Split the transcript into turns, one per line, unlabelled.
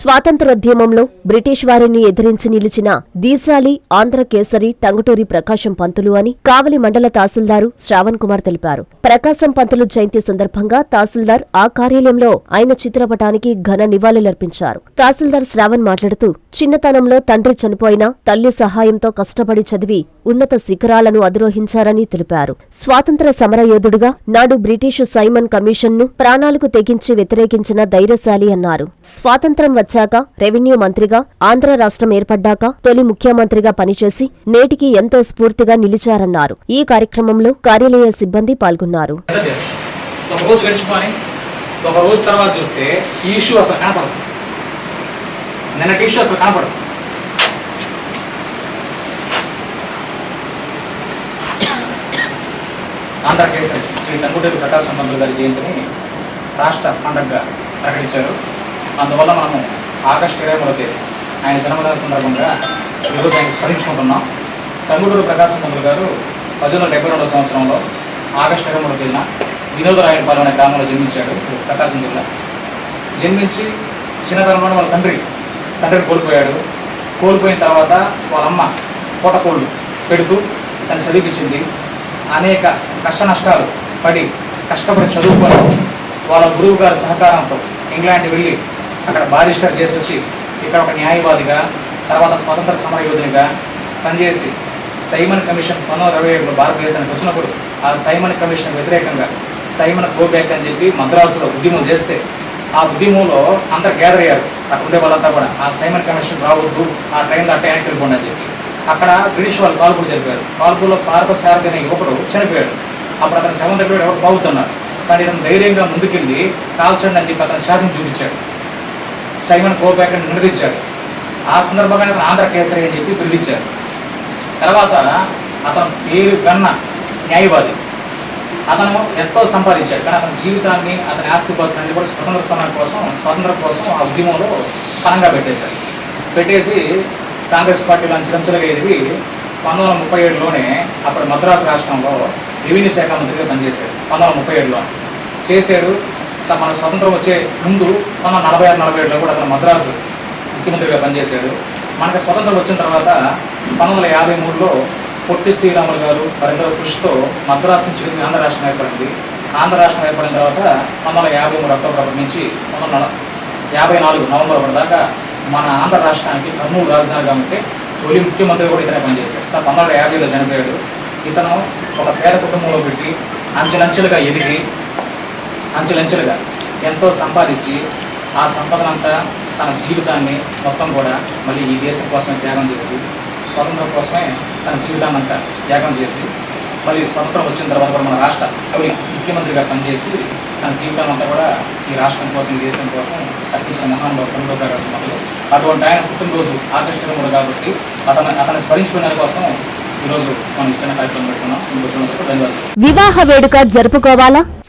స్వాతంత్రోద్యమంలో బ్రిటిష్ వారిని ఎదిరించి నిలిచిన దీశాలి ఆంధ్ర కేసరి టంగుటూరి ప్రకాశం పంతులు అని కావలి మండల తహసీల్దారు శ్రావణ్ కుమార్ తెలిపారు. ప్రకాశం పంతులు జయంతి సందర్భంగా తహసీల్దార్ ఆ కార్యాలయంలో ఆయన చిత్రపటానికి ఘన నివాళులర్పించారు. తహసీల్దార్ శ్రావణ్ మాట్లాడుతూ చిన్నతనంలో తండ్రి చనిపోయినా తల్లి సహాయంతో కష్టపడి చదివి ఉన్నత శిఖరాలను అధిరోహించారని తెలిపారు. స్వాతంత్ర సమరయోధుడుగా నాడు బ్రిటిషు సైమన్ కమిషన్ను ప్రాణాలకు తెగించి వ్యతిరేకించిన ధైర్యశాలి అన్నారు. స్వాతంత్ర్యం వచ్చాక రెవెన్యూ మంత్రిగా ఆంధ్ర రాష్ట్రం ఏర్పడ్డాక తొలి ముఖ్యమంత్రిగా పనిచేసి నేటికి ఎంతో స్ఫూర్తిగా నిలిచారన్నారు. ఈ కార్యక్రమంలో కార్యాలయ సిబ్బంది పాల్గొన్నారు.
ఎలా చేస్తాం ఒక రోజు తర్వాత చూస్తే ఈ ఇష్యూ అసలు కనపడదు. నిన్నటి ఇష్యూ అసలు కనపడదు. ఆంధ్రకేసరి శ్రీ టంగుటూరి ప్రకాశం మంత్రులు గారి జయంతిని రాష్ట్ర పండగగా ప్రకటించారు. అందువల్ల మనము ఆగస్టు ఇరవై మూడో తేదీ ఆయన జన్మదిన సందర్భంగా ఈరోజు ఆయన స్మరించుకుంటున్నాం. టంగుటూరు ప్రకాశం పంతులు గారు పద్దెనిమిది వందల డెబ్బై రెండవ సంవత్సరంలో ఆగస్టు ఇరవై మూడో తేదీన వినోదరాయనపాలెం అనే గ్రామంలో జన్మించాడు ప్రకాశం జిల్లా. జన్మించి చిన్నతనంలో వాళ్ళ తండ్రి తండ్రిని కోల్పోయాడు. కోల్పోయిన తర్వాత వాళ్ళ అమ్మ పూటకోళ్ళు పెడుతూ తను చదివించింది అనేక కష్ట నష్టాలు పడి కష్టపడి చదువుకొని వాళ్ళ గురువు గారి సహకారంతో ఇంగ్లాండ్ వెళ్ళి అక్కడ బారిస్టర్ చేసి వచ్చి ఇక్కడ ఒక న్యాయవాదిగా తర్వాత స్వతంత్ర సమరయోధునిగా పనిచేసి సైమన్ కమిషన్ పంతొమ్మిది అరవై ఏడులో భారతదేశానికి వచ్చినప్పుడు ఆ సైమన్ కమిషన్ వ్యతిరేకంగా సైమన్ గోబ్యాక్ అని చెప్పి మద్రాసులో ఉద్యమం చేస్తే ఆ ఉద్యమంలో అందరు గ్యాదర్ అయ్యారు. అక్కడ ఉండే వాళ్ళంతా కూడా ఆ సైమన్ కమిషన్ రావద్దు ఆ ట్రైన్లో అట్టే వెనక్కి వెళ్ళిపోండి అని చెప్పి. అక్కడ బ్రిటిష్ వాళ్ళు కాల్పులు జరిపారు. కాల్పుల్లో పార్థసారథి అనే యువకుడు చనిపోయాడు. అప్పుడు అతను శవం దగ్గర ఎవరు బాగుతున్నారు. కానీ ఇతను ధైర్యంగా ముందుకెళ్ళి కాల్చండి అని చెప్పి అతను శాతం చూపించాడు. సైమన్ కోబ్యాక్ని నిలదీశాడు ఆ సందర్భంగానే అతను ఆంధ్ర కేసరి అని చెప్పి పిలిపించారు. తర్వాత అతను పేరు కన్న న్యాయవాది. అతను ఎంతో సంపాదించాడు. కానీ అతని జీవితాన్ని అతని ఆస్తి కోసం అన్ని కూడా స్వతంత్ర సమయం కోసం స్వతంత్రం కోసం ఆ ఉద్యమంలో పనంగా పెట్టేశాడు. పెట్టేసి కాంగ్రెస్ పార్టీలో అంచెలంచెలుగా ఎదిగి పంతొమ్మిది వందల ముప్పై ఏడులోనే అప్పుడు మద్రాసు రాష్ట్రంలో రెవెన్యూ శాఖ మంత్రిగా పనిచేశాడు. పంతొమ్మిది వందల ముప్పై ఏడులో చేశాడు. మన స్వతంత్రం వచ్చే ముందు మన నలభై ఆరు నలభై ఏడులో కూడా అతను మద్రాసు ముఖ్యమంత్రిగా పనిచేశాడు. మనకి స్వతంత్రం వచ్చిన తర్వాత పంతొమ్మిది వందల యాభై మూడులో పొట్టి శ్రీరాములు గారు వారిద్దరు కృషితో మద్రాసు నుంచి ఆంధ్ర రాష్ట్రం ఏర్పడింది. ఆంధ్ర రాష్ట్రం ఏర్పడిన తర్వాత పంతొమ్మిది వందల యాభై మూడు అక్టోబర్ ఒకటి నుంచి పంతొమ్మిది వందల యాభై నాలుగు నవంబర్ ఒకటి దాకా మన ఆంధ్ర రాష్ట్రానికి కర్నూలు రాజధానిగా ఉంటే తొలి ముఖ్యమంత్రి కూడా ఇతనే పనిచేశాడు. ఇతను పంతొమ్మిది వందల యాభైలో చనిపోయాడు. ఇతను ఒక పేద కుటుంబంలో పెట్టి అంచెలంచెలుగా ఎదిగి అంచెలంచెలుగా ఎంతో సంపాదించి ఆ సంపదనంతా తన జీవితాన్ని మొత్తం కూడా మళ్ళీ ఈ దేశం కోసమే త్యాగం చేసి స్వతంత్రం కోసమే తన జీవితాన్ని అంతా త్యాగం చేసి మళ్ళీ స్వతంత్రం వచ్చిన తర్వాత కూడా మన రాష్ట్ర తొలి ముఖ్యమంత్రిగా పనిచేసి తన జీవితం అంతా కూడా ఈ రాష్ట్రం కోసం ఈ దేశం కోసం అర్పించిన మహానుభావ కనుగోలు ప్రకాశం మొదలు అటువంటి ఆయన పుట్టినరోజు ఆగస్టు కూడా కాబట్టి అతను అతను స్మరించుకునే కోసం ఈరోజు మనం ఇచ్చిన కార్యక్రమం పెట్టుకున్నాం. ఇంకో ధన్యవాదాలు.
వివాహ వేడుక జరుపుకోవాలా?